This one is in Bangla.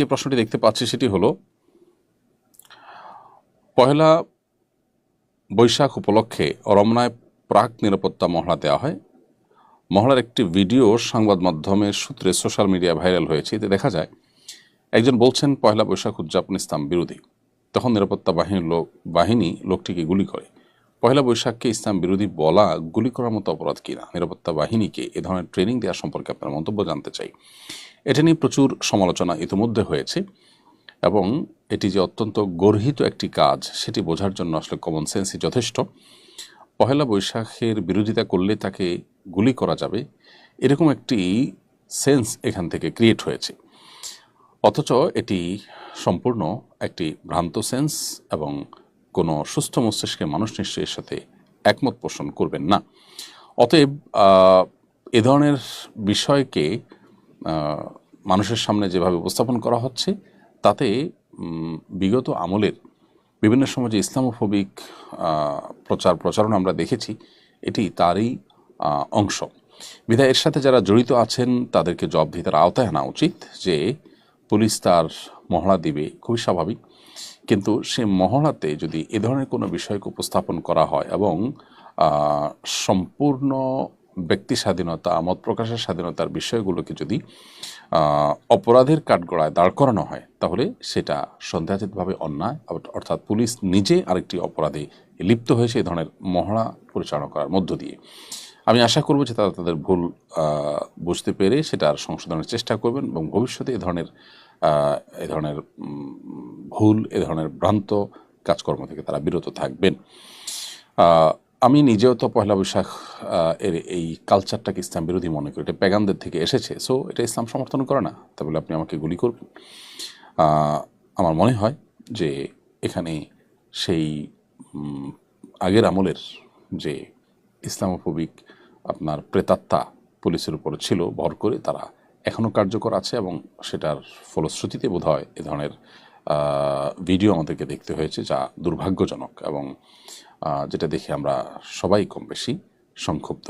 যে প্রশ্নটি দেখতে পাচ্ছি সেটি হলো, পহেলা বৈশাখ উপলক্ষে রমনায় প্রাক নিরাপত্তা মহড়া দেওয়া হয়। মহড়ার একটি ভিডিও সংবাদ মাধ্যমের সূত্রে সোশ্যাল মিডিয়া ভাইরাল হয়েছে। এতে দেখা যায়, একজন বলছেন পয়লা বৈশাখ উদযাপন ইসলাম বিরোধী। তখন নিরাপত্তা বাহিনীর লোক, বাহিনী লোকটিকে গুলি করে। পয়লা বৈশাখকে ইসলাম বিরোধী বলা গুলি করার মতো অপরাধ কিনা নিরাপত্তা বাহিনীকে এ ধরনের ট্রেনিং দেওয়া সম্পর্কে আপনার মন্তব্য জানতে চাই। এটা নিয়ে প্রচুর সমালোচনা ইতিমধ্যে হয়েছে এবং এটি যে অত্যন্ত গর্হিত একটি কাজ, সেটি বোঝার জন্য আসলে কমন সেন্সই যথেষ্ট। পহেলা বৈশাখের বিরোধিতা করলে তাকে গুলি করা যাবে, এরকম একটি সেন্স এখান থেকে ক্রিয়েট হয়েছে। অথচ এটি সম্পূর্ণ একটি ভ্রান্ত সেন্স এবং কোনো সুস্থ মস্তিষ্কের মানুষ নিশ্চয়ই এর সাথে একমত পোষণ করবেন না। অতএব এ ধরনের বিষয়কে মানুষের সামনে যেভাবে উপস্থাপন করা হচ্ছে, তাতে বিগত আমলের বিভিন্ন সময় যে ইসলামোফোবিক প্রচার প্রচারণা আমরা দেখেছি, এটি তারই অংশ। বিধায় এর সাথে যারা জড়িত আছেন, তাদেরকে জবাবদিহিতার আওতায় আনা উচিত যে, পুলিশ তার মহড়া দিবে, খুবই স্বাভাবিক। কিন্তু সে মহড়াতে যদি এ ধরনের কোনো বিষয়কে উপস্থাপন করা হয় এবং সম্পূর্ণ ব্যক্তি স্বাধীনতা মত প্রকাশের স্বাধীনতার বিষয়গুলোকে যদি অপরাধের কাঠগড়ায় দাঁড় করানো হয়, তাহলে সেটা সন্দেহাতীতভাবে অন্যায় অর্থাৎ পুলিশ নিজে আরেকটি অপরাধে লিপ্ত হয়েছে এই ধরনের মহড়া পরিচালনা করার মধ্য দিয়ে। আমি আশা করব যে তারা তাদের ভুল বুঝতে পেরে সেটার সংশোধনের চেষ্টা করবেন এবং ভবিষ্যতে এ ধরনের এ ধরনের ভুল, এ ধরনের ভ্রান্ত কাজকর্ম থেকে তারা বিরত থাকবেন। আমি নিজেও তো পয়লা বৈশাখ এর এই কালচারটাকে ইসলাম বিরোধী মনে করি। এটা প্যাগানদের থেকে এসেছে সো এটা ইসলাম সমর্থন করে না। তা বলে আপনি আমাকে গুলি করবেন। আমার মনে হয় যে এখানে সেই আগের আমলের যে ইসলামোফোবিক আপনার প্রেতাত্মা পুলিশের উপর ছিল, ভর করে তারা এখনও কার্যকর আছে এবং সেটার ফলশ্রুতিতে বোধ হয় এ ধরনের ভিডিও আমাদেরকে দেখতে হয়েছে যা দুর্ভাগ্যজনক এবং যেটা দেখে আমরা সবাই কম বেশি সংক্ষুব্ধ।